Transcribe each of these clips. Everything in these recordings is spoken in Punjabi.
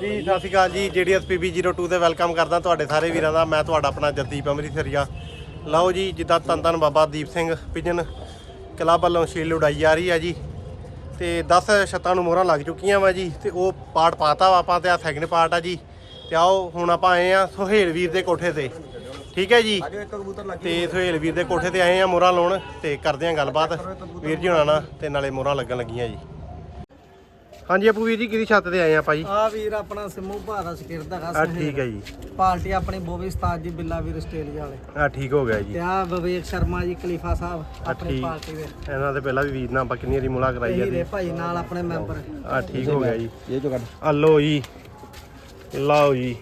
ਜੀ, ਸਤਿ ਸ਼੍ਰੀ ਅਕਾਲ ਜੀ ਜੀਡੀਐਸਪੀਬੀ 02 ਤੇ ਵੈਲਕਮ ਕਰਦਾ ਤੁਹਾਡੇ ਸਾਰੇ ਵੀਰਾਂ ਦਾ। ਮੈਂ ਤੁਹਾਡਾ ਆਪਣਾ ਜਗਦੀਪ ਅੰਮ੍ਰਿਤਸਰੀਆ ਲਓ ਜੀ, ਜਿੱਦਾਂ ਤਨ ਤਨ ਬਾਬਾ ਦੀਪ ਸਿੰਘ ਪਿਜਨ ਕਲੱਬ ਵੱਲੋਂ ਸ਼ੀਲ ਉਡਾਈ ਜਾ ਰਹੀ ਆ ਜੀ। ਤੇ 10 ਛੱਤਾਂ ਨੂੰ ਮੋਹਰਾਂ ਲੱਗ ਚੁੱਕੀਆਂ ਵਾ ਜੀ, ਤੇ ਉਹ ਪਾਰਟ ਪਾਤਾ ਵਾ ਆਪਾਂ ਤੇ ਆ ਸੈਕਿੰਡ ਪਾਰਟ ਆ ਜੀ। ਤੇ ਆਓ, ਹੁਣ ਆਪਾਂ ਆਏ ਆ ਸੁਹੇਲ ਵੀਰ ਦੇ ਕੋਠੇ ਤੇ। ਠੀਕ ਹੈ ਜੀ? ਤੇ ਸੁਹੇਲ ਵੀਰ ਦੇ ਕੋਠੇ ਤੇ ਆਏ ਆ ਮੋਹਰਾਂ ਲਾਉਣ, ਤੇ ਕਰਦੇ ਆ ਗੱਲਬਾਤ। ਵੀਰ ਜੀ ਹੁਣਾਂ ਨਾਲ ਤੇ ਨਾਲੇ ਮੋਹਰਾਂ ਲੱਗਣ ਲੱਗੀਆਂ ਜੀ। ਹਾਂਜੀ ਆਪੂ ਵੀਰ ਜੀ ਕਿਹਦੀ ਛੱਤ ਤੇ ਆਏ ਆ ਆਪਾਂ ਜੀ? ਆ ਵੀਰ ਆਪਣਾ ਸਿੰਮੂ ਭਾਰਾ ਸ਼ਕਿਰਦ ਹੈਗਾ ਆ ਠੀਕ ਹੈ ਜੀ। ਪਾਰਟੀ ਆਪਣੀ ਬੋਵੀ ਉਸਤਾਦ ਜੀ ਬਿੱਲਾ ਵੀਰ ਆਸਟ੍ਰੇਲੀਆ ਵਾਲੇ। ਆ ਠੀਕ ਹੋ ਗਿਆ ਜੀ। ਤੇ ਆ ਵਿਵੇਕ ਸ਼ਰਮਾ ਜੀ ਖਲੀਫਾ ਸਾਹਿਬ ਆਪਣੀ ਠੀਕ। ਪਾਰਟੀ ਦੇ। ਇਹਨਾਂ ਦੇ ਪਹਿਲਾਂ ਵੀ ਵੀਰ ਨਾਲ ਆਪਾਂ ਕਿੰਨੀ ਵਾਰੀ ਮੁਲਾਕਾਤ ਕਰਾਈ ਇਹੀ ਆ ਦੇ ਭਾਈ ਨਾਲ ਆਪਣੇ ਮੈਂਬਰ। ਆ ਠੀਕ ਹੋ ਗਿਆ ਜੀ। ਇਹ ਜੋ ਕੱਢ। ਆ ਲਓ ਜੀ। ਲਓ ਜੀ।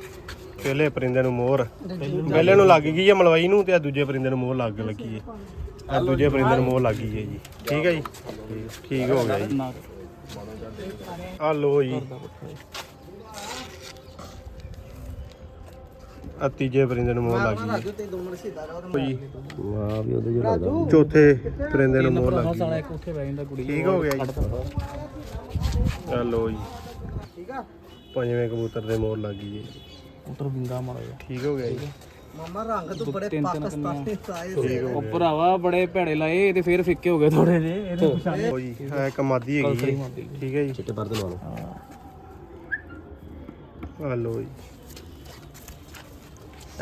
ਪਹਿਲੇ ਪਰਿੰਦੇ ਨੂੰ ਮੋਹਰ। ਪਹਿਲੇ ਨੂੰ ਲੱਗ ਗਈ ਹੈ ਮਲਵਾਈ ਨੂੰ ਤੇ ਆ ਦੂਜੇ ਪਰਿੰਦੇ ਨੂੰ ਮੋਹਰ ਲੱਗ ਲੱਗੀ ਹੈ ਆ ਦੂਜੇ ਪਰਿੰਦੇ ਨੂੰ ਮੋਹਰ ਲੱਗ ਗਈ ਹੈ ਜੀ। ਠੀਕ ਹੈ ਜੀ। ਠੀਕ ਹੋ ਗਿਆ ਜੀ। ਆ ਲਓ ਜੀ। ਆ ਤੀਜੇ ਪਰਿੰਦੇ ਨੂੰ ਮੋਹਰ ਲੱਗ ਗਈ। ਜੀ। ਵਾਹ ਵੀ ਉਹਦੇ ਜੋ ਲੱਗਦਾ ਚੌਥੇ ਪਰਿੰਦੇ ਨੂੰ ਮੋਹਰ ਲੱਗ ਗਈ। ਠੀਕ ਹੋ ਗਿਆ ਜੀ। ਆ ਲਓ ਜੀ। ਠੀਕ ਆ। ਪੰਜਵੇਂ ਕਬੂਤਰ ਦੇ ਮੋਹਰ ਲੱਗ ਗਈ ਜੀ। ਉਤਰ ਬਿੰਗਾ ਮਾਰ ਠੀਕ ਹੋ ਗਿਆ ਜੀ। ਮਾਮਾ ਰੰਗ ਤੋਂ ਬੜੇ ਪਾਕਿਸਤਾਨੀ ਆਏ ਸੀ ਹੋ ਉਹ ਭਰਾਵਾ ਬੜੇ ਭੈੜੇ ਲਾਏ ਤੇ ਫੇਰ ਫਿੱਕੇ ਹੋ ਗਏ ਥੋੜੇ ਜੇ ਇਹਦੇ ਪਛਾਣੇ। ਲਓ ਜੀ ਆ ਇੱਕ ਮਾਦੀ ਹੈਗੀ ਠੀਕ ਹੈ ਜੀ। ਚਿੱਟੇ ਪਰਦੇ ਲਵਾ ਲਓ। ਆ ਲਓ ਜੀ।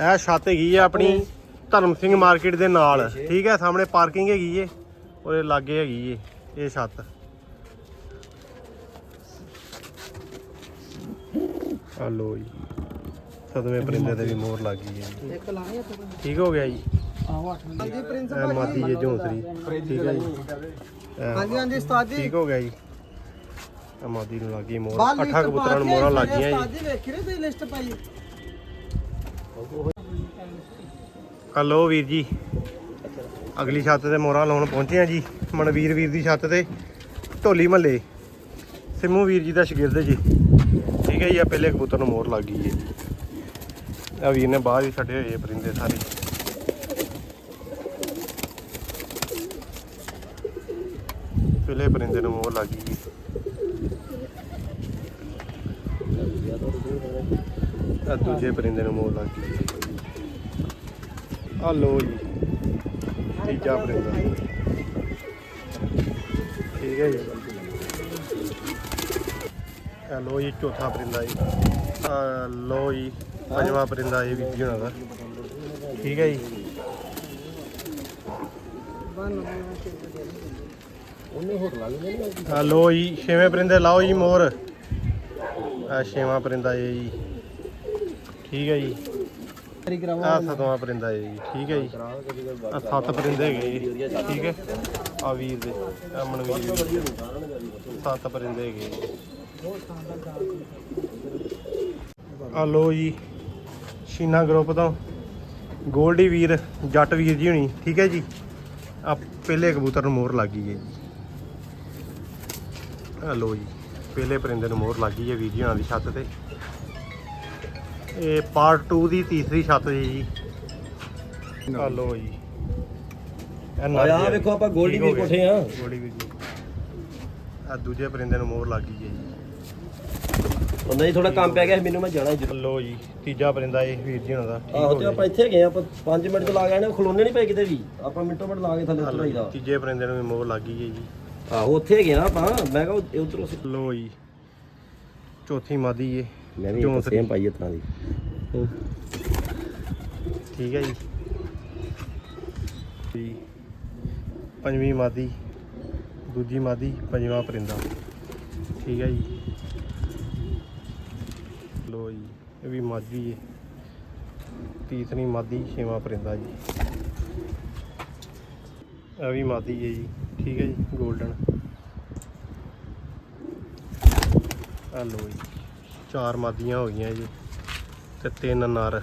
ਇਹ ਛੱਤ ਹੈਗੀ ਆ ਆਪਣੀ ਧਰਮ ਸਿੰਘ ਮਾਰਕੀਟ ਦੇ ਨਾਲ। ਠੀਕ ਹੈ ਸਾਹਮਣੇ ਪਾਰਕਿੰਗ ਹੈਗੀ ਏ ਉਹਦੇ ਲਾਗੇ ਹੈਗੀ ਏ ਇਹ ਛੱਤ। ਆ ਲਓ ਜੀ। ਸਦਵੇਂ ਪਰਿੰਦੇ ਤੇ ਵੀ ਮੋਹਰ ਲੱਗ ਗਈ ਹੈ। ਜੀ। ਠੀਕ ਹੋ ਗਿਆ ਜੀ? ਹਾਂਜੀ ਪ੍ਰਿੰਸ ਇਹ ਮਾਦੀ ਜੇ ਝੋਂਸਰੀ ਠੀਕ ਹੈ ਜੀ? ਇਹ ਹਾਂਜੀ ਹਾਂਜੀ ਉਸਤਾਦ ਜੀ। ਠੀਕ ਹੋ ਗਿਆ ਜੀ? ਆ ਮਾਦੀ ਨੂੰ ਲੱਗੀ ਮੋਹਰ। ਅੱਠਾਂ ਕਬੂਤਰਾਂ ਨੂੰ ਮੋਹਰਾਂ ਲੱਗ ਗਈਆਂ ਜੀ। ਜੀ ਵੇਖੀ ਰਹੇ ਤੁਸੀਂ ਲਿਸਟ ਪਾਈ। ਹਲੋ ਵੀਰ ਜੀ ਅਗਲੀ ਛੱਤ ਤੇ ਮੋਹਰਾਂ ਲਾਉਣ ਪਹੁੰਚੇ ਆ ਜੀ ਮਨਵੀਰ ਵੀਰ ਦੀ ਛੱਤ ਤੇ ਢੋਲੀ ਮਹੱਲੇ ਸਿੰਮੂ ਵੀਰ ਜੀ ਦਾ ਸ਼ਾਗਿਰਦ ਜੀ। ਠੀਕ ਹੈ ਜੀ ਆ ਪਹਿਲੇ ਕਬੂਤਰ ਨੂੰ ਮੋਹਰ ਲੱਗ ਗਈ ਹੈ ਜੀ। ਆ ਵੀਰ ਨੇ ਬਾਹਰ ਹੀ ਛੱਡੇ ਹੋਏ ਆ ਪਰਿੰਦੇ ਸਾਰੇ। ਪਹਿਲੇ ਪਰਿੰਦੇ ਨੂੰ ਮੋਹਰ ਲੱਗ ਗਈ। ਆ ਦੂਜੇ ਪਰਿੰਦੇ ਨੂੰ ਮੋਹਰ ਲੱਗ ਗਈ। ਆ ਲੋ ਜੀ, ਤੀਜਾ ਪਰਿੰਦਾ। ਠੀਕ ਹੈ ਜੀ। ਆ ਲੋ ਜੀ, ਚੌਥਾ ਪਰਿੰਦਾ ਜੀ। ਆ ਲੋ ਜੀ। ਪੰਜਵਾਂ ਪਰਿੰਦਾ ਇਹ ਵੀ ਹੋਣਾ ਦਾ। ਠੀਕ ਹੈ ਜੀ। ਆ ਲੋ ਜੀ, ਛੇਵੇਂ ਪਰਿੰਦੇ, ਲਾਓ ਜੀ ਮੋਰ। ਆ ਛੇਵਾਂ ਪਰਿੰਦਾ ਇਹ ਜੀ। ਠੀਕ ਹੈ ਜੀ। ਤਰੀ ਕਰਾਵਾ ਆ ਸਤਵਾਂ ਪਰਿੰਦਾ ਹੈ ਜੀ। ਠੀਕ ਹੈ ਜੀ। ਆ ਸੱਤ ਪਰਿੰਦੇ ਹੈਗੇ ਜੀ। ਠੀਕ ਹੈ। ਆ ਵੀਰ ਦੇ ਆ ਮਨਵੀਰ ਦੇ। ਸੱਤ ਪਰਿੰਦੇ ਹੈਗੇ ਆ ਲੋ ਜੀ। ਸ਼ੀਨਾ ਗਰੁੱਪ ਤੋਂ। ਗੋਲਡੀ ਵੀਰ ਜੱਟ ਵੀਰ ਜੀ ਹੁਣੀ ਠੀਕ ਹੈ ਜੀ? ਆ ਪਹਿਲੇ ਕਬੂਤਰ ਨੂੰ ਮੋਹਰ ਲੱਗ ਗਈ ਹੈ ਜੀ। ਆ ਲੋ ਜੀ ਪਹਿਲੇ ਪਰਿੰਦੇ ਨੂੰ ਮੋਹਰ ਲੱਗ ਗਈ ਹੈ ਵੀਰ ਜੀ ਹੁਣਾਂ ਦੀ ਛੱਤ ਤੇ। ਇਹ ਪਾਰਟ 2 ਦੀ ਤੀਸਰੀ ਛੱਤ ਜੀ ਜੀ। ਆ ਲੋ ਜੀ। ਜੀ ਵੇਖੋ ਆਪਾਂ ਗੋਲਡੀ ਠੀਕ ਹੋ ਵੀ ਗਿਆ। ਕੋਠੇ ਆ। ਗੋਲਡੀ ਵੀ ਜੀ। ਆ ਦੂਜੇ ਪਰਿੰਦੇ ਨੂੰ ਮੋਹਰ ਲੱਗ ਗਈ ਹੈ ਜੀ। ਉਹਨਾਂ ਜੀ ਥੋੜਾ ਕੰਮ ਪੈ ਗਿਆ ਸੀ ਮੈਨੂੰ ਮੈਂ ਜਾਣਾ ਸੀ ਲੋ ਜੀ ਤੀਜਾ ਪਰਿੰਦਾ ਇਹ ਵੀਰ ਜੀ ਹੁਣਾਂ ਦਾ। ਠੀਕ ਆਹੋ ਹੋ ਤੇ ਗਿਆ। ਆਪਾਂ ਇੱਥੇ ਗਏ ਆਪਾਂ 5 ਮਿੰਟ ਤੋਂ ਲਾ ਗਏ ਨੇ ਖਲੋਣੇ ਨਹੀਂ ਪਏ ਕਿਤੇ ਵੀ। ਆਪਾਂ ਮਿੰਟੋ ਮਿੰਟ ਲਾ ਕੇ ਥੱਲੇ ਉਤਰ ਆਈਦਾ। ਤੀਜੇ ਪਰਿੰਦੇ ਨੂੰ ਵੀ ਮੋਹਰ ਲੱਗ ਗਈ ਹੈ ਜੀ। ਆਹੋ ਉੱਥੇ ਗਏ ਨਾ ਆਪਾਂ। ਮੈਂ ਕਿਹਾ ਉਧਰੋਂ ਲੋ ਜੀ ਚੌਥੀ ਮਾਦੀ ਏ ਮੈਂ ਵੀ ਜੋਂ ਸੇਮ ਪਾਈ ਤਰ੍ਹਾਂ ਦੀ। ਠੀਕ ਹੈ ਜੀ। ਜੀ ਪੰਜਵੀਂ ਮਾਦੀ ਦੂਜੀ ਮਾਦੀ ਪੰਜਵਾਂ ਪਰਿੰਦਾ। ਠੀਕ ਹੈ ਜੀ। ਲੋ ਜੀ ਇਹ ਵੀ ਮਾਦੀ ਹੈ ਤੀਸਰੀ ਮਾਦੀ ਛੇਵਾਂ ਪਰਿੰਦਾ ਜੀ। ਇਹ ਵੀ ਮਾਦੀ ਹੈ ਜੀ ਠੀਕ ਹੈ ਜੀ 골ਡਨ ਆ ਲੋ ਜੀ ਚਾਰ ਮਾਦੀਆਂ ਹੋ ਗਈਆਂ ਜੀ ਤੇ ਤਿੰਨ ਨਰ।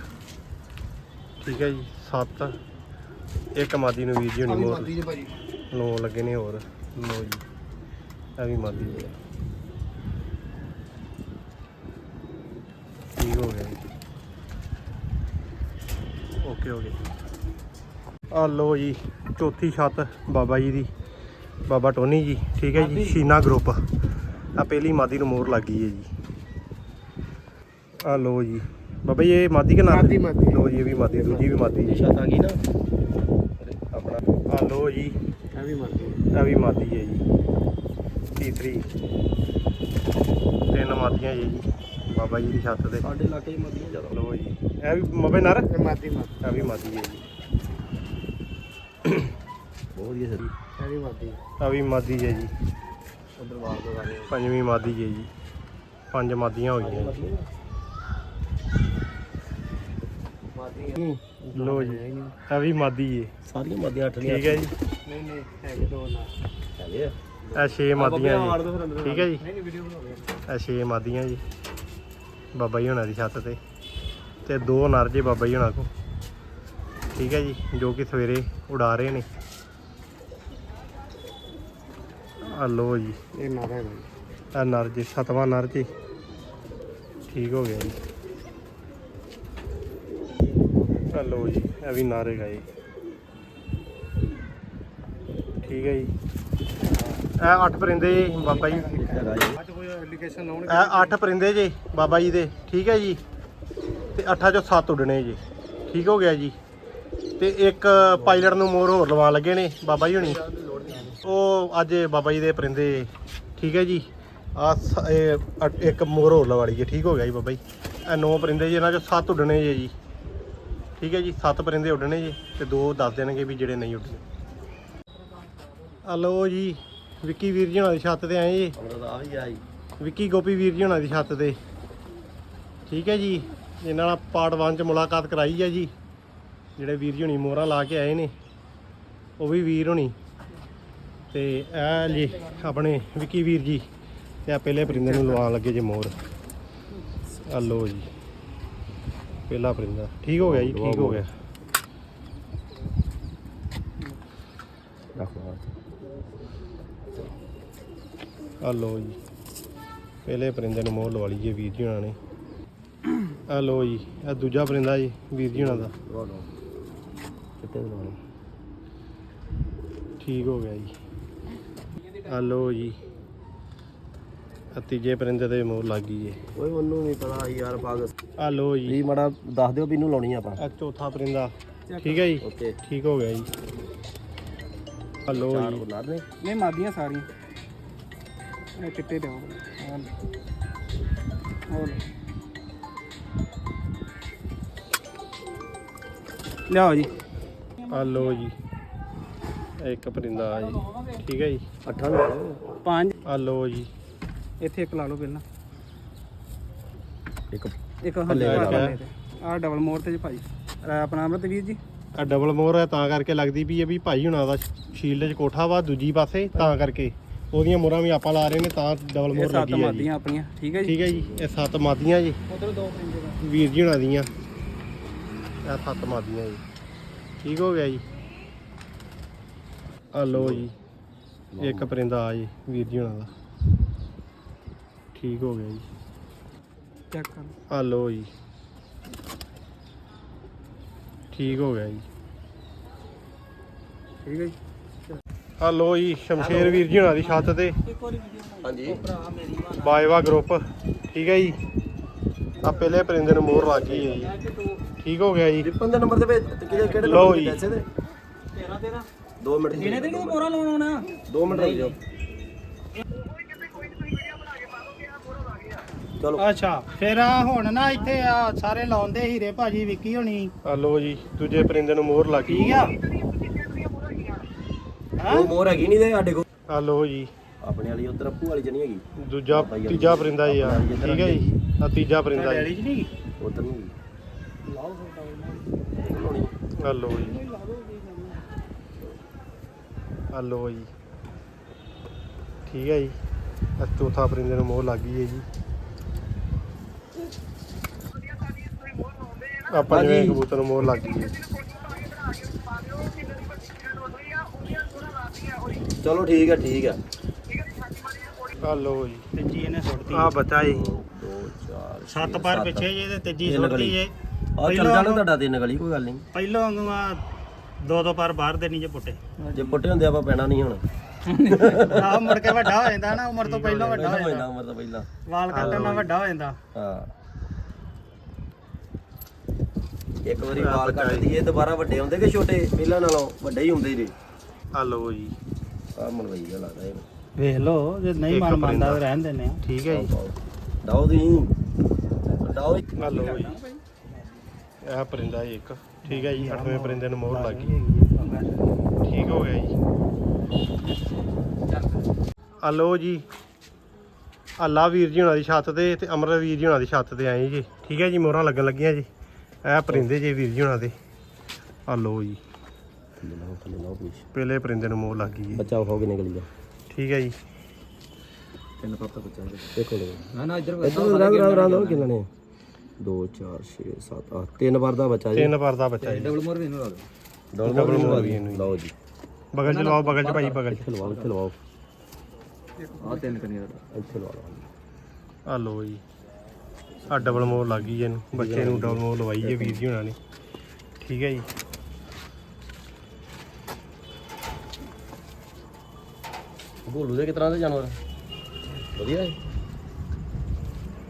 ਠੀਕ ਹੈ ਜੀ ਸੱਤ। ਇੱਕ ਮਾਦੀ ਨੂੰ ਵੀਰ ਜੀ ਹੋਣੀ ਮੋਰ ਨੌ ਲੱਗੇ ਨੇ ਹੋਰ। ਲੋ ਜੀ ਇਹ ਵੀ ਮਾਦੀ ਹੈ ਠੀਕ ਹੋ ਗਿਆ ਜੀ ਓਕੇ ਹੋ ਆ ਲੋ ਜੀ ਚੌਥੀ ਛੱਤ ਬਾਬਾ ਜੀ ਦੀ ਬਾਬਾ ਟੋਨੀ ਜੀ ਠੀਕ ਹੈ ਜੀ ਸ਼ੀਨਾ ਗਰੁੱਪ ਆ ਪਹਿਲੀ ਮਾਦੀ ਨੂੰ ਮੋਰ ਲੱਗ ਗਈ ਹੈ ਜੀ। ਆ ਲੋ ਜੀ ਬਾਬਾ ਜੀ ਇਹ ਮਾਦੀ ਕਿ ਨਰ ਮਾਦੀ। ਲੋ ਜੀ ਇਹ ਵੀ ਮਾਦੀ ਦੂਜੀ ਵੀ ਮਾਦੀ ਜੀ ਛੱਤ ਆ ਗਈ ਨਾ। ਆਪਣਾ। ਆ ਲੋ ਜੀ ਇਹ ਵੀ ਮੰਨਦੀ ਇਹ ਵੀ ਮਾਦੀ ਹੈ ਜੀ। ਤੀਸਰੀ। ਤਿੰਨ ਮਾਦੀਆਂ ਜੀ। ਬਾਬਾ ਜੀ ਦੀ ਛੱਤ ਤੇ। ਸਾਡੇ ਇਲਾਕੇ 'ਚ ਮੱਦੀਆਂ ਜ਼ਿਆਦਾ। ਲੋ ਜੀ। ਇਹ ਵੀ ਮਬੇ ਨਰ? ਇਹ ਮਾਦੀ ਮਾਦੀ ਇਹ ਵੀ ਮਾਦੀ ਹੈ ਜੀ। ਬਹੁਤ ਵਧੀਆ ਸਰੀ। ਇਹ ਵੀ ਮਾਦੀ ਆ ਵੀ ਮਾਦੀ ਹੈ ਜੀ। ਉਧਰ ਵਾਰ ਤੋਂ ਆ ਪੰਜਵੀਂ ਮਾਦੀ ਹੈ ਜੀ। ਪੰਜ ਮਾਦੀਆਂ ਹੋ ਗਈਆਂ ਜੀ। ਮਾਦੀ ਲੋ ਜੀ। ਇਹ ਵੀ ਮਾਦੀ ਹੈ। ਸਾਰੀਆਂ ਮੱਦੀਆਂ ਅੱਠ ਲੀਆਂ ਠੀਕ ਹੈ ਜੀ। ਨਹੀਂ ਨਹੀਂ ਹੈਗੇ ਦੋ ਨਾ। ਹੈਗੇ ਆ। ਇਹ ਛੇ ਮਾਦੀਆਂ ਜੀ। ਠੀਕ ਹੈ ਜੀ। ਨਹੀਂ ਨਹੀਂ ਵੀਡੀਓ ਬਣਾਉਂਦੇ ਇਹ ਛੇ ਮਾਦੀਆਂ ਜੀ। ਬਾਬਾ ਜੀ ਹੁਣਾਂ ਦੀ ਛੱਤ ਤੇ। ਤੇ ਦੋ ਨਰ ਜੇ ਬਾਬਾ ਜੀ ਹੁਣਾਂ ਕੋ ਠੀਕ ਹੈ ਜੀ ਜੋ ਕਿ ਸਵੇਰੇ ਉਡਾ ਰਹੇ ਨੇ। ਆ ਲੋ ਜੀ। ਇਹ ਨਾਰਾ ਹੈ ਇਹ ਨਰ ਜੀ ਸਤਵਾਂ ਨਰ ਜੀ। ਠੀਕ ਹੋ ਗਿਆ ਜੀ। ਆ ਲੋ ਜੀ ਇਹ ਵੀ ਨਰ ਹੈਗਾ ਜੀ। ਠੀਕ ਹੈ ਜੀ। ਇਹ ਅੱਠ ਪਰਿੰਦੇ ਬਾਬਾ ਜੀ। ਐਪਲੀਕੇਸ਼ਨ ਲਾਉਣ ਇਹ ਅੱਠ ਪਰਿੰਦੇ ਜੇ ਬਾਬਾ ਜੀ ਦੇ ਠੀਕ ਹੈ ਜੀ? ਤੇ ਅੱਠਾਂ ਚੋਂ ਸੱਤ ਉੱਡਣੇ ਜੀ ਠੀਕ ਹੋ ਗਿਆ ਜੀ? ਤੇ ਇੱਕ ਪਾਇਲਟ ਨੂੰ ਮੋਰ ਹੋਰ ਲਵਾ ਲੱਗੇ ਨੇ ਬਾਬਾ ਜੀ ਹੁਣੀ। ਉਹ ਅੱਜ ਬਾਬਾ ਜੀ ਦੇ ਪਰਿੰਦੇ ਠੀਕ ਹੈ ਜੀ? ਆ ਇੱਕ ਮੋਰ ਹੋਰ ਲਵਾ ਲਈਏ ਠੀਕ ਹੋ ਗਿਆ ਜੀ ਬਾਬਾ ਜੀ? ਇਹ ਨੌ ਪਰਿੰਦੇ ਜੀ ਇਹਨਾਂ ਚੋਂ ਸੱਤ ਉੱਡਣੇ ਜੇ ਜੀ। ਠੀਕ ਹੈ ਜੀ ਸੱਤ ਪਰਿੰਦੇ ਉੱਡਣੇ ਜੀ ਤੇ ਦੋ ਦੱਸ ਦੇਣਗੇ ਵੀ ਜਿਹੜੇ ਨਹੀਂ ਉੱਡਣੇ। ਆ ਲਓ ਜੀ ਵਿੱਕੀ ਵੀਰ ਜੀ ਹੁਣਾਂ ਦੀ ਛੱਤ ਤੇ ਆਏ ਜੀ। ਅਮਰਤ ਆ ਵੀ ਆ ਜੀ। ਵਿੱਕੀ ਗੋਪੀ ਵੀਰ ਜੀ ਹੁਣਾਂ ਦੀ ਛੱਤ ਤੇ। ਠੀਕ ਹੈ ਜੀ। ਇਹਨਾਂ ਨਾਲ ਪਾਰਟ 1 ਚ ਮੁਲਾਕਾਤ ਕਰਾਈ ਹੈ ਜੀ। ਜਿਹੜੇ ਵੀਰ ਜੀ ਹੁਣੀ ਮੋਹਰਾਂ ਲਾ ਕੇ ਆਏ ਨੇ, ਉਹ ਵੀ ਵੀਰ ਹੁਣੀ। ਤੇ ਇਹ ਜੀ ਆਪਣੇ ਵਿੱਕੀ ਵੀਰ ਜੀ, ਤੇ ਆ ਪਹਿਲੇ ਪਰਿੰਦੇ ਨੂੰ ਲਵਾਉਣ ਲੱਗੇ ਜੇ ਮੋਹਰ। ਆ ਲੋ ਜੀ। ਪਹਿਲਾ ਪਰਿੰਦਾ ਠੀਕ ਹੋ ਗਿਆ ਜੀ, ਠੀਕ ਹੋ ਗਿਆ। ਰੱਖ ਲਾ ਆ ਲੋ ਜੀ। ਪਹਿਲੇ ਪਰਿੰਦੇ ਨੂੰ ਮੋਹਰ ਲਵਾ ਲਈ ਜੀ ਵੀਰ ਜੀ ਹੁਣਾਂ ਨੇ। ਆ ਲੋ ਜੀ ਆ ਦੂਜਾ ਪਰਿੰਦਾ ਜੀ ਵੀਰ ਜੀ ਹੁਣਾਂ ਦਾ। ਲਵਾ ਲਓ ਕਿੱਥੇ ਲਵਾ ਲਓ ਠੀਕ ਹੋ ਗਿਆ ਜੀ। ਆ ਲੋ ਜੀ ਆ ਤੀਜੇ ਪਰਿੰਦੇ ਤੇ ਮੋਹਰ ਲੱਗ ਗਈ ਏ। ਓਏ ਉਹਨੂੰ ਨਹੀਂ ਪਤਾ ਯਾਰ ਪਾਗ ਆ ਲੋ ਜੀ। ਵੀ ਮੜਾ ਦੱਸ ਦਿਓ ਵੀ ਇਹਨੂੰ ਲਾਉਣੀ ਆਪਾਂ। ਆ ਚੌਥਾ ਪਰਿੰਦਾ। ਠੀਕ ਹੈ ਜੀ? ਓਕੇ। ਠੀਕ ਹੋ ਗਿਆ ਜੀ। ਆ ਲੋ ਚਾਰ ਜੀ ਨਹੀਂ ਮਾਦੀਆਂ ਸਾਰੀਆਂ। ਇਹ ਚਿੱਟੇ ਦੇ ਹੋਰ ਲਿਆਓ ਜੀ। ਆ ਲੋ ਜੀ। ਇੱਕ ਪਰਿੰਦਾ ਆ ਜੀ। ਠੀਕ ਹੈ ਜੀ? ਅੱਠਾਂ ਲਾ ਲਓ ਪੰਜ। ਆ ਲੋ ਜੀ। ਇੱਥੇ ਇੱਕ ਲਾ ਲਓ ਪਹਿਲਾਂ। ਇੱਕ ਇੱਕ ਹੱਲੇ ਲਾ ਲਓ। ਆ ਡਬਲ ਮੋਰ ਤੇ ਜੀ ਭਾਈ। ਆ ਆਪਣਾ ਅਮਰਤ ਵੀਰ ਜੀ। ਆ ਡਬਲ ਮੋਹਰ ਹੈ ਤਾਂ ਕਰਕੇ ਲੱਗਦੀ ਵੀ ਇਹ ਵੀ ਭਾਈ ਹੁਣਾਂ ਦਾ ਸ਼ੀਲਡ 'ਚ ਕੋਠਾ ਵਾ ਦੂਜੀ ਪਾਸੇ ਤਾਂ ਕਰਕੇ। ਉਹਦੀਆਂ ਮੋਹਰਾਂ ਵੀ ਆਪਾਂ ਲਾ ਰਹੇ ਨੇ ਤਾਂ ਡਬਲ ਇਹ ਮੋਹਰ ਸੱਤ ਲੱਗੀ ਆ ਜੀ। ਮਾਦੀਆਂ ਆਪਣੀਆਂ ਠੀਕ ਹੈ ਜੀ? ਠੀਕ ਹੈ ਜੀ ਇਹ ਸੱਤ ਮਾਦੀਆਂ ਜੀ। ਉਧਰ ਦੋ ਪਿੰਡੇ ਦਾ ਵੀਰ ਜੀ ਹੁਣਾਂ ਦੀਆਂ। ਇਹ ਸੱਤ ਮਾਦੀਆਂ ਜੀ। ਠੀਕ ਹੋ ਗਿਆ ਜੀ। ਆ ਲੋ ਜੀ ਇੱਕ ਪਰਿੰਦਾ ਆ ਜੀ ਵੀਰ ਜੀ ਹੁਣਾਂ ਦਾ। ਠੀਕ ਹੋ ਗਿਆ ਜੀ। ਚੈੱਕ ਕਰ। ਆ ਲੋ ਜੀ। ਠੀਕ ਹੋ ਗਿਆ ਜੀ। ਠੀਕ ਹੈ ਜੀ? ਆ ਲੋ ਜੀ ਸ਼ਮਸ਼ੇਰ ਵੀਰ ਜੀ ਹੁਣਾਂ ਦੀ ਛੱਤ ਤੇ। ਹਾਂਜੀ। ਬਾਇਵਾ ਗਰੁੱਪ ਠੀਕ ਹੈ ਜੀ? ਆ ਪਹਿਲੇ ਪਰਿੰਦੇ ਨੂੰ ਮੋਹਰ ਲੱਗ ਗਈ ਹੈ ਜੀ। ਠੀਕ ਹੋ ਗਿਆ ਜੀ। ਰਿਪਨ ਦੇ ਨੰਬਰ ਦੇ ਵਿੱਚ ਕਿਹੜੇ ਕਿਹੜੇ ਨੰਬਰ ਜੀ। ਦੇ ਪੈਸੇ ਦੇ? 13 13 2 ਮਿੰਟ ਇਹਨੇ ਤੇ ਕਿਹਦੇ ਮੋਰਾ ਲਾਉਣਾ ਹੋਣਾ? 2 ਮਿੰਟ ਰੁਕ ਜਾਓ। ਚਲੋ। ਅੱਛਾ ਫਿਰ ਆ ਹੁਣ ਨਾ ਇੱਥੇ ਆ ਸਾਰੇ ਲਾਉਂਦੇ ਹੀਰੇ ਭਾਜੀ ਵਿੱਕੀ ਹੋਣੀ। ਆ ਲੋ ਜੀ ਦੂਜੇ ਪਰਿੰਦੇ ਨੂੰ ਮੋਹਰ ਲੱਗ ਗਈ। ਠੀਕ ਆ। ਉਹ ਮੋਰ ਹੈਗੀ ਨਹੀਂ ਤੇ ਸਾਡੇ ਕੋਲ। ਆ ਲੋ ਜੀ। ਆਪਣੇ ਵਾਲੀ ਉਧਰ ਅੱਪੂ ਵਾਲੀ ਚ ਨਹੀਂ ਹੈਗੀ। ਦੂਜਾ ਤੀਜਾ ਪਰਿੰਦਾ ਹੀ ਆ। ਠੀਕ ਹੈ ਜੀ। ਆ ਤੀਜਾ ਪਰਿੰਦਾ ਜੀ। ਚ ਨਹੀਂ ਉਧਰ ਨਹੀਂ ਲਾਉਣੀ ਆ ਲੋ ਜੀ ਆ ਲੋ ਜੀ। ਠੀਕ ਹੈ ਜੀ। ਆ ਚੌਥਾ ਪਰਿੰਦੇ ਨੂੰ ਮੋਹਰ ਲੱਗ ਗਈ ਹੈ ਜੀ। ਆ ਪੰਜਵੇਂ ਹਾਂਜੀ। ਕਬੂਤਰ ਨੂੰ ਮੋਹਰ ਲੱਗ ਗਈ ਹੈ। ਚਲੋ ਠੀਕ ਹੈ ਠੀਕ ਹੈ ਆ ਲੋ ਜੀ। ਤੀਜੀ ਇਹਨੇ ਸੁੱਟਤੀ। ਆ ਜੀ। 2 4 ਸੱਤ ਪਰ ਪਿੱਛੇ ਜੇ ਤੇ ਤੀਜੀ ਇਹ ਸੁੱਟਤੀ। ਜੇ। ਆ ਚੱਲ ਜਾਣਾ ਤੁਹਾਡਾ ਤਿੰਨ ਗਲੀ ਕੋਈ ਗੱਲ ਨਹੀਂ। ਪਹਿਲੋਂ ਵਾਂਗੂ ਆ ਦੋ ਦੋ ਪਰ ਬਾਹਰ ਦੇ ਨਹੀਂ ਜੇ ਪੁੱਟੇ। ਜੇ ਪੁੱਟੇ ਹੁੰਦੇ ਆਪਾਂ ਪੈਣਾ ਨਹੀਂ ਹੁਣ। ਆ ਮੁੜ ਕੇ ਵੱਡਾ ਹੋ ਜਾਂਦਾ ਨਾ ਉਮਰ ਤੋਂ ਪਹਿਲਾਂ ਵੱਡਾ ਹੋ ਜਾਂਦਾ। ਉਮਰ ਤੋਂ ਪਹਿਲਾਂ। ਵਾਲ ਕੱਟਣ ਨਾਲ ਵੱਡਾ ਹੋ ਜਾਂਦਾ। ਹਾਂ। ਇੱਕ ਵਾਰੀ ਵਾਲ ਕੱਟ ਦਈਏ ਦੁਬਾਰਾ ਵੱਡੇ ਹੁੰਦੇ ਕਿ ਛੋਟੇ? ਪਹਿਲਾਂ ਨਾਲੋਂ ਵੱਡੇ ਹੀ ਹੁੰਦੇ ਨੇ ਆ ਜੀ। ਆ ਮਨਵਈ ਦਾ ਲੱਗਦਾ ਇਹ ਵੇਖ ਲਓ ਜੇ ਨਹੀਂ ਇੱਕ ਮਨ ਮੰਨਦਾ ਪਰਿੰਦਾ। ਤਾਂ ਰਹਿਣ ਦਿੰਦੇ ਆ ਠੀਕ ਹੈ ਜੀ। ਡਾਓ ਦੀ ਡਾਓ ਇੱਕ। ਆ ਲਓ ਜੀ। ਇਹ ਪਰਿੰਦਾ ਜੀ ਇੱਕ। ਠੀਕ ਹੈ ਜੀ ਅੱਠਵੇਂ ਪਰਿੰਦੇ ਨੂੰ ਮੋਹਰ ਲੱਗ ਗਈ। ਠੀਕ ਹੋ ਗਿਆ ਜੀ। ਆ ਲਓ ਜੀ। ਅੱਲਾ ਵੀਰ ਜੀ ਹੁਣਾਂ ਦੀ ਛੱਤ ਤੇ ਤੇ ਅਮਰ ਵੀਰ ਜੀ ਹੁਣਾਂ ਦੀ ਛੱਤ ਤੇ ਆਏ ਜੀ। ਠੀਕ ਹੈ ਜੀ ਮੋਹਰਾਂ ਲੱਗਣ ਲੱਗੀਆਂ ਜੀ। ਇਹ ਪਰਿੰਦੇ ਜੀ ਵੀਰ ਜੀ ਹੁਣਾਂ ਦੇ। ਆ ਲਓ ਜੀ। ਥੱਲੇ ਲਾਓ ਥੱਲੇ ਲਾਓ ਪਲੀਜ਼ ਪਹਿਲੇ ਪਰਿੰਦੇ ਨੂੰ ਮੋਹਰ ਲੱਗ ਗਈ ਜੀ। ਬੱਚਾ ਹੋ ਕੇ ਨਿਕਲ ਗਿਆ ਠੀਕ ਹੈ ਜੀ। ਤਿੰਨ ਪਾਪਾ ਬੱਚਾ ਦੇਖੋ ਲੋ ਨਾ ਨਾ ਇੱਧਰ ਇੱਧਰ ਰੰਗ ਰੰਗ ਰੰਗ ਲਓ ਕਿੰਨੇ ਨੇ? 2 4 6 7 8 ਤਿੰਨ ਵਾਰ ਦਾ ਬੱਚਾ ਜੀ। ਤਿੰਨ ਪਰ ਦਾ ਬੱਚਾ ਜੀ। ਡਬਲ ਮੋਰ ਵੀ ਇਹਨੂੰ ਲਾ ਦਿਓ। ਡਬਲ ਮੋਰ ਦੀ ਵੀ ਇਹਨੂੰ। ਲਓ ਜੀ। ਬਗਲ ਚ ਲਵਾਓ ਬਗਲ ਚ ਭਾਈ ਬਗਲ ਚ। ਇੱਥੇ ਲਵਾਓ ਇੱਥੇ ਲਵਾਓ। ਆ ਤਿੰਨ ਕਨੀਆਂ ਇੱਥੇ ਲਵਾ ਲਓ। ਆ ਲਓ ਜੀ। ਆ ਡਬਲ ਮੋਰ ਲੱਗ ਗਈ ਇਹਨੂੰ। ਬੱਚੇ ਨੂੰ ਡਬਲ ਮੋਰ ਲਵਾਈ ਹੈ ਵੀਰ ਜੀ ਹੁਣਾਂ ਨੇ। ਠੀਕ ਹੈ ਜੀ। ਭੋਲੂ ਦੇ ਤਰ੍ਹਾਂ ਦੇ ਜਾਨਵਰ? ਵਧੀਆ ਹੈ।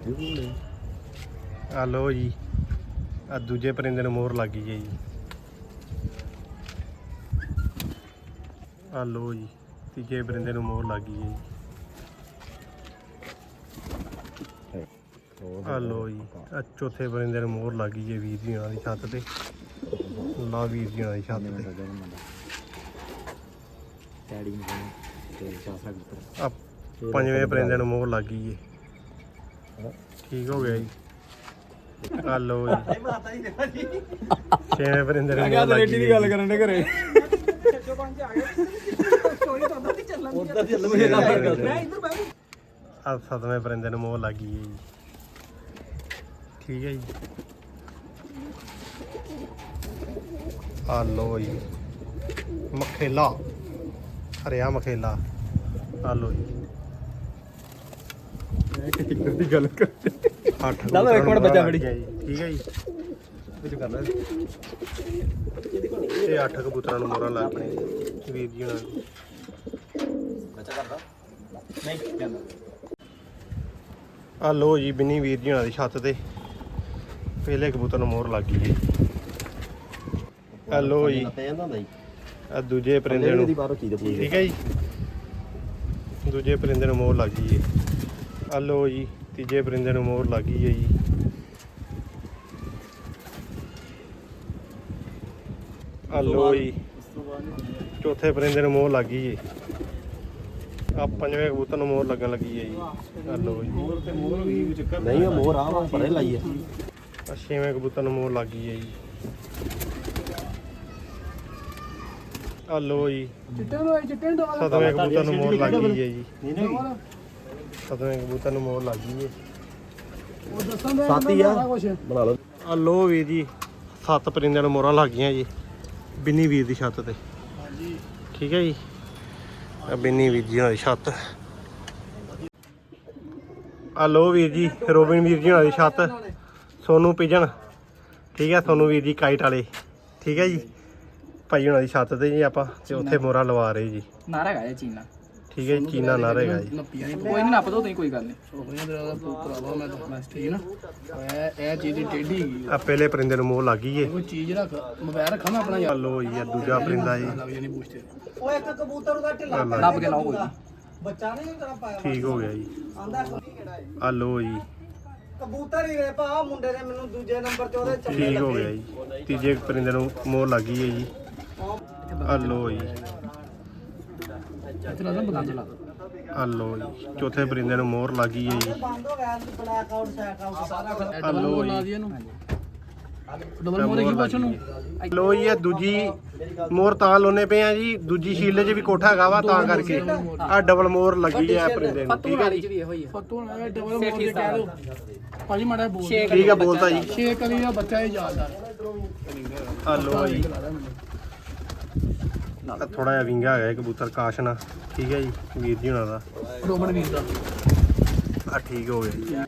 ਬਿਲਕੁਲ ਆ ਲਓ ਜੀ। ਆ ਦੂਜੇ ਪਰਿੰਦੇ ਨੂੰ ਮੋਹਰ ਲੱਗ ਗਈ ਹੈ ਜੀ। ਆ ਲਓ ਜੀ। ਤੀਜੇ ਪਰਿੰਦੇ ਨੂੰ ਮੋਹਰ ਲੱਗ ਗਈ ਹੈ ਜੀ। ਆ ਲਓ ਜੀ। ਆ ਚੌਥੇ ਪਰਿੰਦੇ ਨੂੰ ਮੋਹਰ ਲੱਗ ਗਈ ਹੈ ਵੀਰ ਜੀ ਉਹਨਾਂ ਦੀ ਛੱਤ ਤੇ। ਲਾ ਵੀਰ ਜੀ ਉਹਨਾਂ ਦੀ ਛੱਤ ਤੇ। ਡੈਡੀ ਨੂੰ ਤੇ ਚਾਸਾ ਆ ਪੰਜਵੇਂ ਪਰਿੰਦੇ ਨੂੰ ਮੋਹਰ ਲੱਗ ਗਈ ਹੈ ਠੀਕ ਹੋ ਗਿਆ ਜੀ। ਆ ਲਓ ਜੀ। ਛੇਵੇਂ ਪਰਿੰਦੇ ਨੂੰ ਮੋਹਰ ਲੱਗ ਗਈ ਜੀ। ਕਰਨ ਦੇ ਘਰੇ। ਗੱਲ ਆ ਸਤਵੇਂ ਪਰਿੰਦੇ ਨੂੰ ਮੋਹ ਲੱਗ ਗਈ ਜੀ। ਠੀਕ ਹੈ ਜੀ। ਆ ਲੋ ਜੀ। ਮਖੇਲਾ। ਹਰਿਆ ਮਖੇਲਾ। ਆ ਲੋ ਜੀ ਕਿੱਧਰ ਦੀ ਗੱਲ ਕਰ ਅੱਠ ਲਾ ਲਓ ਇੱਕ ਮਿੰਟ ਬੱਚਾ ਲੱਗ ਫੜੀ। ਗਿਆ ਜੀ, ਠੀਕ ਹੈ ਜੀ। ਕੁਝ ਕਰਨਾ ਇਹ ਅੱਠ ਕਬੂਤਰਾਂ ਨੂੰ ਮੋਹਰਾਂ ਲੱਗ ਗਈਆਂ ਵੀਰ ਜੀ ਉਹਨਾਂ ਨੂੰ ਨਹੀਂ ਕਹਿੰਦਾ ਆ ਲੋ ਜੀ ਬਿੰਨੀ ਵੀਰ ਜੀ ਉਹਨਾਂ ਦੀ ਛੱਤ ਤੇ। ਪਹਿਲੇ ਕਬੂਤਰ ਨੂੰ ਮੋਹਰ ਲੱਗ ਗਈ ਆ ਲੋ ਜੀ। ਆ ਦੂਜੇ ਪਰਿੰਦੇ ਨੂੰ। ਬਾਹਰੋਂ ਚੀਜ਼ ਠੀਕ ਹੈ ਜੀ। ਦੂਜੇ ਪਰਿੰਦੇ ਨੂੰ ਮੋਹਰ ਲੱਗ ਗਈ ਹੈ ਆ ਲਓ ਜੀ ਤੀਜੇ ਪਰਿੰਦੇ ਨੂੰ ਮੋਹਰ ਲੱਗ ਗਈ ਹੈ ਜੀ। ਆ ਲਓ ਜੀ ਚੌਥੇ ਪਰਿੰਦੇ ਨੂੰ ਮੋਹਰ ਲੱਗ ਗਈ ਹੈ ਆ ਪੰਜਵੇਂ ਕਬੂਤਰ ਨੂੰ ਮੋਹਰ ਲੱਗਣ ਲੱਗੀ ਹੈ ਜੀ। ਆ ਲਓ ਜੀ। ਨਹੀਂ ਉਹ ਮੋਰ ਆ ਵਾ ਪਰੇ ਲਾਈ ਹੈ ਆ ਛੇਵੇਂ ਕਬੂਤਰ ਨੂੰ ਮੋਹਰ ਲੱਗ ਗਈ ਹੈ ਜੀ। ਆ ਜੀ। ਸਤਵੇਂ ਕਬੂਤਰ ਨੂੰ ਮੋਹਰ ਲੱਗ ਗਈ ਹੈ ਜੀ। ਸਤਵੇਂ ਕਬੂਤਰ ਨੂੰ ਮੋਹਰ ਲੱਗ ਗਈ ਹੈ। ਸਾਥੀ ਆ। ਬਣਾ ਲਓ ਆ ਲੋ ਵੀਰ ਜੀ ਸੱਤ ਪਰਿੰਦਿਆਂ ਨੂੰ ਮੋਹਰਾਂ ਲੱਗ ਗਈਆਂ ਜੀ ਬਿੰਨੀ ਵੀਰ ਦੀ ਛੱਤ ਤੇ। ਠੀਕ ਹੈ ਜੀ। ਆ ਬਿੰਨੀ ਵੀਰ ਜੀ ਦੀ ਛੱਤ। ਆ ਲੋ ਵੀਰ ਜੀ ਰੋਬਿਨ ਵੀਰ ਜੀ ਦੀ ਛੱਤ। ਸੋਨੂ ਪਿਜਨ ਠੀਕ ਹੈ ਸੋਨੂ ਵੀਰ ਜੀ ਕਾਈਟ ਵਾਲੇ। ਠੀਕ ਹੈ ਜੀ। ਭਾਈ ਹੁਣਾਂ ਦੀ ਛੱਤ ਤੇ ਜੀ ਆਪਾਂ ਤੇ ਉੱਥੇ ਮੋਹਰਾਂ ਲਵਾ ਰਹੇ ਜੀ। ਨਾਰਾ ਹੈਗਾ ਇਹ ਚੀਨਾ। ਠੀਕ ਹੈ ਜੀ ਚੀਨਾ ਨਾ ਰਹੇਗਾ ਜੀ। ਕੋਈ ਨਹੀਂ ਨੱਪ ਦੋ ਤੁਸੀਂ ਕੋਈ ਗੱਲ ਨਹੀਂ। ਸੋਹਣੀਆਂ ਤੇਰਾ ਦਾ ਭਰਾਵਾ ਮੈਂ ਦੱਸਣਾ ਠੀਕ ਨਾ? ਇਹ ਇਹ ਚੀਜ਼ ਦੀ ਟੇਢੀ ਹੈਗੀ ਆ। ਪਹਿਲੇ ਪਰਿੰਦੇ ਨੂੰ ਮੋਹ ਲੱਗ ਗਈ ਏ। ਕੋਈ ਚੀਜ਼ ਰੱਖ ਮੋਬਾਈਲ ਰੱਖਾਂ ਮੈਂ ਆਪਣਾ ਆ ਯਾਰ। ਲੋ ਜੀ ਆ ਦੂਜਾ ਪਰਿੰਦਾ ਜੀ। ਲੱਗ ਜਾਣੀ ਪੁੱਛਦੇ ਉਹ ਇੱਕ ਕਬੂਤਰ ਉਹਦਾ ਢਿੱਲਾ ਨੱਪ ਕੇ ਲਾਓ ਕੋਈ ਨੀ। ਬੱਚਾ ਨਹੀਂ ਤੇਰਾ ਪਾਇਆ ਠੀਕ ਹੋ ਗਿਆ ਜੀ। ਆਂਦਾ ਕਿਹੜਾ ਹੈ ਆ ਲੋ ਜੀ। ਕਬੂਤਰ ਹੀ ਰੇ ਭਾ ਮੁੰਡੇ ਨੇ ਮੈਨੂੰ ਦੂਜੇ ਨੰਬਰ ਤੇ ਉਹਦੇ ਚੰਗੇ ਠੀਕ ਹੋ ਗਿਆ ਜੀ। ਤੀਜੇ ਪਰਿੰਦੇ ਨੂੰ ਮੋਹ ਲੱਗ ਗਈ ਹੈ ਜੀ। ਆ ਲੋ ਜੀ। ਇੱਥੇ ਲਾ ਬਦਲ ਲਾ ਆ ਲੋ ਜੀ। ਚੌਥੇ ਪਰਿੰਦੇ ਨੂੰ ਮੋਹਰ ਲੱਗ ਗਈ ਹੈ ਜੀ। ਬੰਦ ਹੋ ਗਿਆ ਬਲੈਕ ਆਊਟ ਸੈਕ ਆਊਟ ਸਾਰਾ ਕੁਝ ਆ ਲੋ ਜੀ। ਦੀ ਇਹਨੂੰ ਡਬਲ ਮੋਰੇ ਕੀ ਪੁੱਛ ਨੂੰ। ਲੋ ਜੀ ਇਹ ਦੂਜੀ ਮੋਹਰ ਤਾਂ ਲਾਉਨੇ ਪਏ ਆ ਜੀ। ਦੂਜੀ ਸ਼ੀਲੇ 'ਚ ਵੀ ਕੋਠਾ ਹੈਗਾ ਵਾ ਤਾਂ ਕਰਕੇ। ਆ ਡਬਲ ਮੋਹਰ ਲੱਗੀ ਹੈ ਪਰਿੰਦੇ ਨੂੰ। ਠੀਕ ਹੈ ਜੀ। ਵੀ ਇਹੋ ਹੀ ਆ। ਫਤੂ ਨਾਲ ਡਬਲ ਮੋਰ ਦੇ ਕਹਿ ਦੋ ਭਾਜੀ ਮਾੜਾ ਬੋਲ ਠੀਕ ਹੈ ਬੋਲਤਾ ਜੀ। ਛੇ ਕਲੀ ਦਾ ਬੱਚਾ ਇਹ ਯਾਦਦਾਰ ਆ। ਲੋ ਜੀ। ਥੋੜਾ ਜਿਹਾ ਵਿੰਗਾ ਹੈਗਾ ਇਹ ਕਬੂਤਰ ਕਾਸ਼ਨਾ ਠੀਕ ਹੈ ਜੀ ਵੀਰ ਜੀ ਹੁਣਾਂ ਦਾ। ਰੋਮਨ ਵੀਰ ਦਾ। ਆ ਠੀਕ ਹੋ ਗਿਆ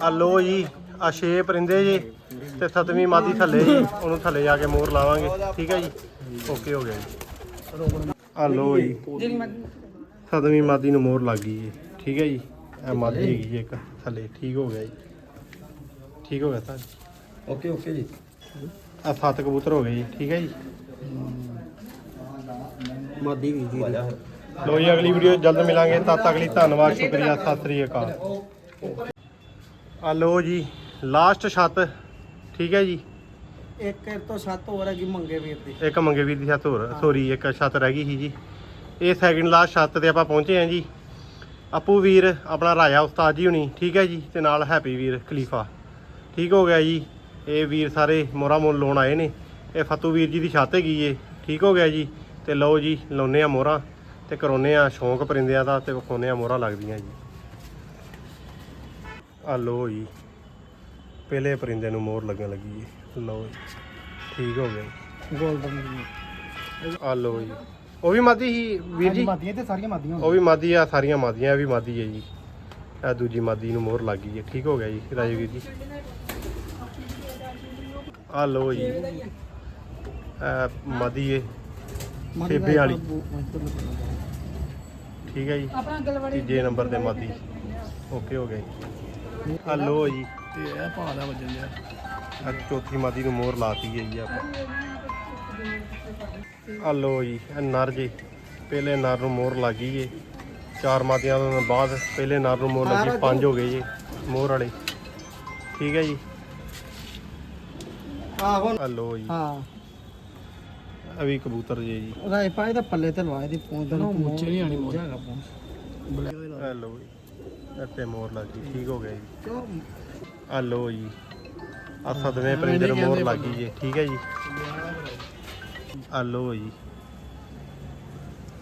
ਆ ਲੋ ਜੀ ਆ ਛੇ ਪਰਿੰਦੇ ਜੀ ਤੇ ਸਤਵੀਂ ਮਾਦੀ ਥੱਲੇ ਜੀ ਉਹਨੂੰ ਥੱਲੇ ਜਾ ਕੇ ਮੋਹਰ ਲਾਵਾਂਗੇ। ਠੀਕ ਹੈ ਜੀ ਓਕੇ ਹੋ ਗਿਆ ਜੀ। ਆ ਲੋ ਜੀ ਸਤਵੀਂ ਮਾਦੀ ਨੂੰ ਮੋਹਰ ਲੱਗ ਗਈ ਜੀ। ਠੀਕ ਹੈ ਜੀ ਇਹ ਮਾਦੀ ਹੈਗੀ ਜੀ ਇੱਕ ਥੱਲੇ। ਠੀਕ ਹੋ ਗਿਆ ਜੀ। ਠੀਕ ਹੋ ਗਿਆ ਤਾਂ। ਓਕੇ ਓਕੇ ਜੀ। ਆ ਸੱਤ ਕਬੂਤਰ ਹੋ ਗਏ ਜੀ। ਠੀਕ ਹੈ ਜੀ। ਮਾਦੀ ਵੀ ਦੀ ਲੋ ਜੀ ਅਗਲੀ ਵੀਡੀਓ ਜਲਦ ਮਿਲਾਂਗੇ। ਤਦ ਤੱਕ ਲਈ ਧੰਨਵਾਦ ਸ਼ੁਕਰੀਆ ਸਤਿ ਸ੍ਰੀ ਅਕਾਲ। ਆ ਲੋ ਜੀ ਲਾਸਟ ਛੱਤ। ਠੀਕ ਹੈ ਜੀ? ਇੱਕ ਇਹ ਤੋਂ ਸੱਤ ਹੋਰ ਹੈਗੀ ਮੰਗੇ ਵੀਰ ਦੀ। ਇੱਕ ਮੰਗੇ ਵੀਰ ਦੀ ਛੱਤ ਹੋਰ ਸੋਰੀ ਇੱਕ ਛੱਤ ਰਹਿ ਗਈ ਸੀ ਜੀ। ਇਹ ਸੈਕਿੰਡ ਲਾਸਟ ਛੱਤ ਤੇ ਆਪਾਂ ਪਹੁੰਚੇ ਹਾਂ ਜੀ। ਆਪੂ ਵੀਰ ਆਪਣਾ ਰਾਜਾ ਉਸਤਾਦ ਜੀ ਹੁਣੀ ਠੀਕ ਹੈ ਜੀ? ਤੇ ਨਾਲ ਹੈਪੀ ਵੀਰ ਖਲੀਫਾ। ਠੀਕ ਹੋ ਗਿਆ ਜੀ। ਇਹ ਵੀਰ ਸਾਰੇ ਮੋਰਾ ਮੁੱਲ ਲਾਉਣ ਆਏ ਨੇ। ਇਹ ਫਤੂ ਵੀਰ ਜੀ ਦੀ ਛੱਤ ਹੈਗੀ ਏ। ਠੀਕ ਹੋ ਗਿਆ ਜੀ। ਤੇ ਲਓ ਜੀ ਲਾਉਨੇ ਆ ਮੋਹਰਾਂ ਤੇ ਕਰਾਉਨੇ ਆ ਸ਼ੌਂਕ ਪਰਿੰਦਿਆਂ ਦਾ ਤੇ ਵਿਖਾਉਨੇ ਆ ਮੋਹਰਾਂ ਲੱਗਦੀਆਂ ਜੀ। ਆ ਲਓ ਜੀ ਪਹਿਲੇ ਪਰਿੰਦੇ ਨੂੰ ਮੋਹਰ ਲੱਗਣ ਲੱਗੀ ਏ। ਲਓ ਜੀ ਠੀਕ ਹੋ ਗਿਆ ਗੋਲਡਨ ਆ ਲਓ ਜੀ ਉਹ ਵੀ ਮਾਦੀ ਸੀ ਵੀਰ ਜੀ? ਮਾਦੀਆਂ ਤੇ ਸਾਰੀਆਂ ਮਾਦੀਆਂ ਉਹ ਵੀ ਮਾਦੀ ਆ ਸਾਰੀਆਂ ਮਾਦੀਆਂ ਵੀ ਮਾਦੀ ਹੈ ਜੀ। ਇਹ ਦੂਜੀ ਮਾਦੀ ਨੂੰ ਮੋਹਰ ਲੱਗ ਗਈ ਹੈ ਠੀਕ ਹੋ ਗਿਆ ਜੀ ਰਾਜਵੀਰ ਜੀ। ਆ ਲਓ ਜੀ। ਇਹ ਮਾਦੀ ਹੈ ਸੇਬੇ ਵਾਲੀ ਠੀਕ ਹੈ ਜੀ। ਤੀਜੇ ਨੰਬਰ ਤੇ ਮਾਦੀ। ਓਕੇ ਹੋ ਗਿਆ ਜੀ ਆ ਲਓ ਜੀ। ਤੇ ਇਹ ਭਾਅ ਦਾ ਵੱਜਣ ਦਿਆ ਆ ਚੌਥੀ ਮਾਦੀ ਨੂੰ ਮੋਹਰ ਲਾਤੀ ਹੈ ਜੀ ਆਪਾਂ। ਆ ਲਓ ਜੀ ਇਹ ਨਰ ਜੀ। ਪਹਿਲੇ ਨਰ ਨੂੰ ਮੋਹਰ ਲੱਗ ਗਈ ਏ। ਚਾਰ ਮਾਦੀਆਂ ਤੋਂ ਬਾਅਦ ਪਹਿਲੇ ਨਰ ਨੂੰ ਮੋਹਰ ਲੱਗੀ ਪੰਜ ਹੋ ਗਏ ਜੀ ਮੋਹਰ ਵਾਲੇ। ਠੀਕ ਹੈ ਜੀ। ਆਹੋ। ਲਓ ਜੀ। ਹਾਂ। ਇਹ ਵੀ ਕਬੂਤਰ ਜੀ ਜੀ। ਰਾਏ ਪਾਏ ਦਾ ਪੱਲੇ ਤੇ ਲਵਾਏ ਦੀ ਪਹੁੰਚ ਦਾ ਮੁੱਛੇ ਨਹੀਂ ਆਣੀ ਮੋਰ ਆ ਲਓ ਜੀ ਇੱਥੇ ਮੋਹਰ ਲੱਗ ਗਈ ਠੀਕ ਹੋ ਗਿਆ ਜੀ। ਆ ਜੀ ਆ ਸਦਵੇਂ ਪਰਿੰਦੇ ਨੂੰ ਮੋਹਰ ਲੱਗ ਗਈ ਜੀ ਠੀਕ ਹੈ ਜੀ। ਆ ਲਓ ਜੀ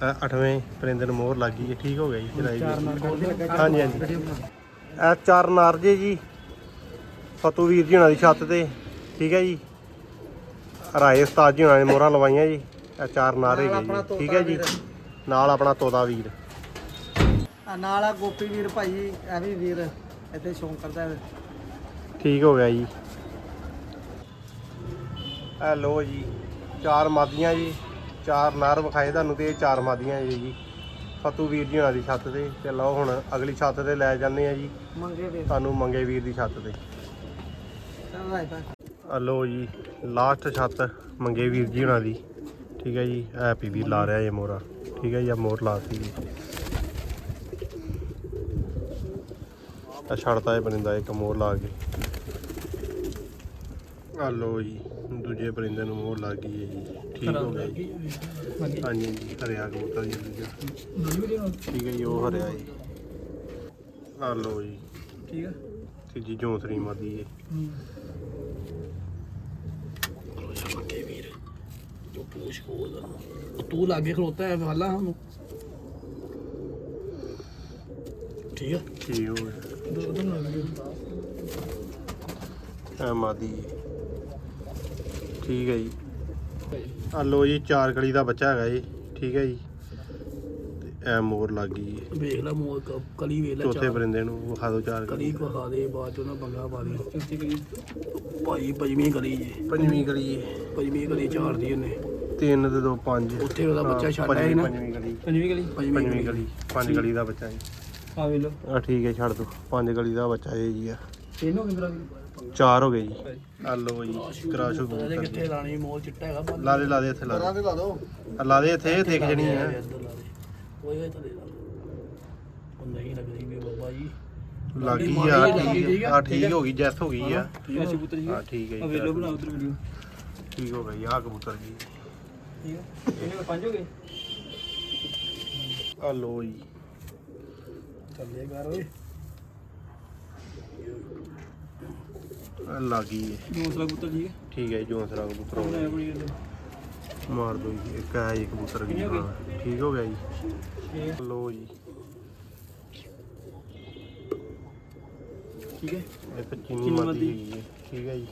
ਆ ਅੱਠਵੇਂ ਪਰਿੰਦੇ ਨੂੰ ਮੋਹਰ ਲੱਗ ਗਈ ਠੀਕ ਹੋ ਗਿਆ ਜੀ ਜੀ। ਹਾਂਜੀ ਹਾਂਜੀ। ਇਹ ਚਾਰ ਨਾਰਜੇ ਜੀ ਫਤੂ ਵੀਰ ਜੀ ਹੁਣਾਂ ਦੀ ਛੱਤ ਤੇ ਠੀਕ ਹੈ ਜੀ। ਰਾਏ ਉਸਤਾਦ ਜੀ ਹੁਣਾਂ ਨੇ ਮੋਹਰਾਂ ਲਵਾਈਆਂ ਜੀ ਇਹ ਚਾਰ ਨਾਰੇ ਗਏ ਜੀ। ਠੀਕ ਹੈ ਜੀ। ਨਾਲ ਆਪਣਾ ਤੋਤਾ ਵੀਰ। ਆ ਨਾਲ ਆ ਗੋਪੀ ਵੀਰ ਭਾਈ ਇਹ ਵੀ ਵੀਰ ਇੱਥੇ ਸ਼ੌਂਕ ਕਰਦਾ ਹੈ ਠੀਕ ਹੋ ਗਿਆ ਜੀ। ਇਹ ਲੋ ਜੀ ਚਾਰ ਮਾਦੀਆਂ ਜੀ ਚਾਰ ਨਾਰ ਵਿਖਾਏ ਤੁਹਾਨੂੰ ਤੇ ਇਹ ਚਾਰ ਮਾਦੀਆਂ ਜੀ ਜੀ। ਫਤੂ ਵੀਰ ਜੀ ਹੁਣਾਂ ਦੀ ਛੱਤ ਤੇ ਤੇ ਲਓ ਹੁਣ ਅਗਲੀ ਛੱਤ ਤੇ ਲੈ ਜਾਂਦੇ ਆ ਜੀ। ਮੰਗੇ ਵੀਰ। ਤੁਹਾਨੂੰ ਮੰਗੇ ਵੀਰ ਦੀ ਛੱਤ ਤੇ। ਚੱਲ ਰਾਏ ਪਾ ਆ ਲੋ ਜੀ ਲਾਸਟ ਛੱਤ ਮੰਗੇ ਵੀਰ ਜੀ ਹੁਣਾਂ ਦੀ। ਠੀਕ ਹੈ ਜੀ ਹੈਪੀ ਵੀਰ ਲਾ ਰਿਹਾ ਇਹ ਮੋਰਾ ਠੀਕ ਹੈ ਜੀ ਆ ਮੋਰ ਲਾਤੀ ਜੀ। ਆ ਛੜਤਾ ਇਹ ਪਰਿੰਦਾ ਇੱਕ ਮੋਰ ਲਾ ਕੇ। ਆ ਲੋ ਜੀ ਦੂਜੇ ਪਰਿੰਦੇ ਨੂੰ ਮੋਰ ਲੱਗ ਗਈ ਹੈ ਜੀ। ਠੀਕ ਹੋ ਗਿਆ ਜੀ। ਹਾਂਜੀ ਹਾਂਜੀ ਹਰਿਆ ਕਬੂਤਰ ਜੀ ਦੂਜਾ। ਠੀਕ ਹੈ ਜੀ ਉਹ ਹਰਿਆ ਜੀ। ਆ ਲੋ ਜੀ। ਠੀਕ ਆ ਤੀਜੀ ਜੋਂਸਰੀ ਮਾਦੀ ਹੈ ਖੋਲ ਤੂੰ ਲਾਗੇ ਖਲੋਤਾ ਹੈ ਵਾਲਾ ਸਾਨੂੰ। ਠੀਕ ਆ? ਠੀਕ ਹੋ ਗਿਆ। ਦੋ ਦੋ ਲੱਗ ਗਏ ਐ ਮਾਦੀ। ਠੀਕ ਹੈ ਜੀ। ਆ ਲੋ ਜੀ ਚਾਰ ਕਲੀ ਦਾ ਬੱਚਾ ਹੈਗਾ ਜੀ। ਠੀਕ ਹੈ ਜੀ। ਤੇ ਐ ਮੋਰ ਲੱਗ ਗਈ। ਵੇਖ ਲੈ ਮੋਰ ਕਲੀ ਵੇਖ ਲੈ ਚੌਥੇ ਪਰਿੰਦੇ ਨੂੰ ਵਿਖਾ ਦਿਓ ਚਾਰ ਕਲੀ ਕਲੀ ਕੋ ਖਾ ਦੇ ਬਾਅਦ ਚ ਉਹਨਾਂ ਬੰਗਾ ਪਾ ਦੇ। ਚੌਥੀ ਕਲੀ ਭਾਈ ਪੰਜਵੀਂ ਕਲੀ ਜੇ। ਪੰਜਵੀਂ ਕਲੀ। ਪੰਜਵੀਂ ਕਲੀ ਚਾਰ ਦੀ ਉਹਨੇ। ਤਿੰਨ ਤੇ ਦੋ ਪੰਜ। ਉੱਥੇ ਉਹਦਾ ਬੱਚਾ ਹਾਂ, ਛੱਡ ਆਇਆ ਸੀ ਨਾ। ਪੰਜਵੀਂ ਕਲੀ ਪੰਜਵੀਂ ਗਲੀ? ਪੰਜਵੀਂ ਕਲੀ ਪੰਜ ਕਲੀ ਦਾ ਬੱਚਾ ਜੀ। ਆ ਵੇ ਲੋ ਆ ਠੀਕ ਹੈ ਛੱਡ ਦੋ। ਪੰਜ ਕਲੀ ਦਾ ਬੱਚਾ ਇਹ ਜੀ ਆ। ਇਹਨੂੰ ਕਿੰਦਰਾ ਚਾਰ ਹੋ ਗਏ ਜੀ। ਆ ਲੋ ਜੀ ਕਰਾਸ਼ੋ ਨੀ ਕਬੂਤਰ ਕਿੱਥੇ ਲਾਣੀ ਮੋਲ ਚਿੱਟਾ ਹੈਗਾ ਲਾ ਦੇ ਲਾ ਦੇ ਇੱਥੇ ਲਾ ਦੇ। ਲਾ ਦੋ। ਲਾ ਦੇ ਇੱਥੇ ਦੇਖ ਜਣੀ ਹੈ ਇੱਧਰ ਲਾ ਦੇ। ਓਏ ਓਏ ਤਾਂ ਦੇ ਲਾ ਉਹ ਨਹੀਂ ਲੱਗਦੀ ਵੀ ਬਾਬਾ ਜੀ। ਲੱਗ ਗਈ ਮਾੜੀ ਆ ਜਿਹੀ ਲੱਗੀ, ਠੀਕ ਆ? ਆ? ਠੀਕ ਹੋ ਗਈ ਜੈਸ ਹੋ ਗਈ ਆ। ਠੀਕ ਹੈ ਕਬੂਤਰ ਜੀ। ਹਾਂ ਠੀਕ ਹੈ ਆ ਵੇ ਜੀ ਲੋ ਬਣਾ ਉਧਰ ਵੀਡੀਓ। ਠੀਕ ਹੋ ਗਈ ਆ ਕਬੂਤਰ ਜੀ। ਠੀਕ ਹੈ ਇਹਨੇ ਪੰਜ ਹੋ ਗਏ ਆ ਲੋ ਜੀ। ਚੱਲੇ ਕਰ ਓਏ। ਆ ਲੱਗ ਗਈ ਹੈ ਦੂਸਰਾ ਕਬੂਤਰ ਠੀਕ ਹੈ ਠੀਕ ਹੈ ਜੀ ਜੋਂਸਰਾ ਕਬੂਤਰ ਹੋ ਹੁਣ ਗਿਆ। ਆਪਣੀ ਗੱਲ ਮਾਰ ਦੋ ਜੀ ਇੱਕ ਆ ਜੀ ਕਬੂਤਰ ਵੀ। ਹਾਂ ਠੀਕ ਹੋ ਗਿਆ ਜੀ। ਲੋ ਜੀ। ਠੀਕ ਹੈ? ਇੱਕ ਚੀਨੀ ਮਾਦੀ ਮਾਦੀ। ਹੈਗੀ ਹੈ। ਠੀਕ ਹੈ ਜੀ।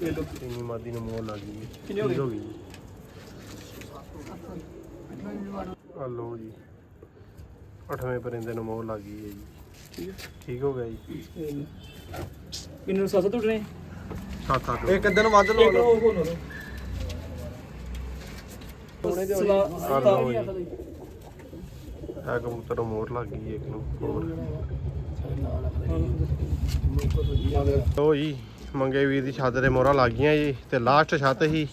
ਇਹ ਲੋ ਚੀਨੀ ਮਾਦੀ ਨੂੰ ਮੋਹ ਲੱਗ ਗਈ ਹੈ। ਕਿੰਨੀ ਹੋ ਠੀਕ ਗਈ? ਹੋ ਗਈ ਜੀ। ਆ ਲੋ ਜੀ। ਅੱਠਵੇਂ ਪਰਿੰਦੇ ਨੂੰ ਮੋਹ ਲੱਗ ਗਈ ਹੈ ਜੀ। ਠੀਕ ਹੈ ਠੀਕ ਹੋ ਗਿਆ ਜੀ। ਕਿੰਨੇ ਨੂੰ ਸੱਤ ਟੁੱਟਣੇ ਸੱਤ ਅੱਠ। ਇੱਕ ਅੱਧੇ ਨੂੰ ਵੱਧ ਇੱਕ ਲਓ। ਸਲਾ ਆ ਲਓ ਜੀ ਆ ਕਬੂਤਰ ਨੂੰ ਮੋਹਰ ਲੱਗ ਗਈ ਇੱਕ ਨੂੰ। ਹੋਰ। ਲੋ ਜੀ ਮੰਗੇ ਵੀਰ ਦੀ ਛੱਤ ਦੇ ਮੋਹਰਾਂ ਲੱਗ ਗਈਆਂ ਜੀ ਤੇ ਲਾਸਟ ਛੱਤ ਹੀ।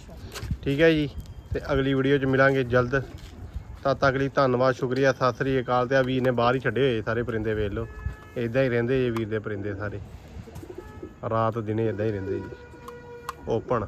ਠੀਕ ਹੈ ਜੀ ਤੇ ਅਗਲੀ ਵੀਡੀਓ 'ਚ ਮਿਲਾਂਗੇ ਜਲਦ। ਤਦ ਤੱਕ ਲਈ ਧੰਨਵਾਦ, ਸ਼ੁਕਰੀਆ, ਸਤਿ ਸ੍ਰੀ ਅਕਾਲ ਤੇ ਆ ਵੀਰ ਨੇ ਬਾਹਰ ਹੀ ਛੱਡੇ ਹੋਏ ਸਾਰੇ ਪਰਿੰਦੇ ਵੇਖ ਲਓ। ਇਦਾਂ ਹੀ ਰਹਿੰਦੇ ਜੀ ਵੀਰ ਦੇ ਪਰਿੰਦੇ ਸਾਰੇ। ਰਾਤ ਦਿਨੇ ਇਦਾਂ ਹੀ ਰਹਿੰਦੇ ਜੀ। ਓਪਨ